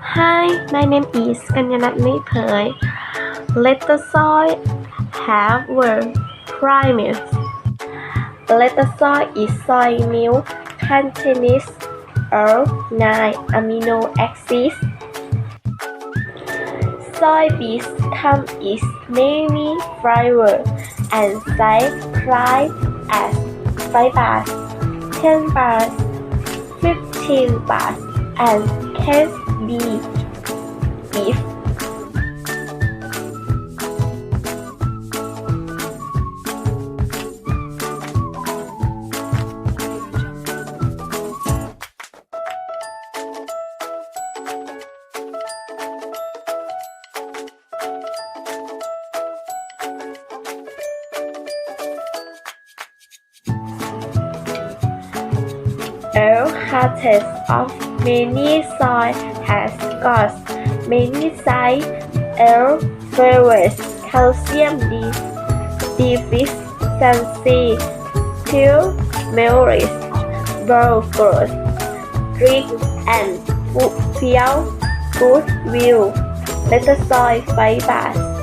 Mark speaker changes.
Speaker 1: Hi, my name is Kanyanat Nipay. Let the have worm primers. Let the is soy milk contains all nine amino acids. Soybeans come is many fibers and five as five bars, ten bars, fifteen bars, and can be beef. All hearts of many soil has got. Many size L flavors calcium de- deficiency till memories growth drink and feel good will. Let the soil fiber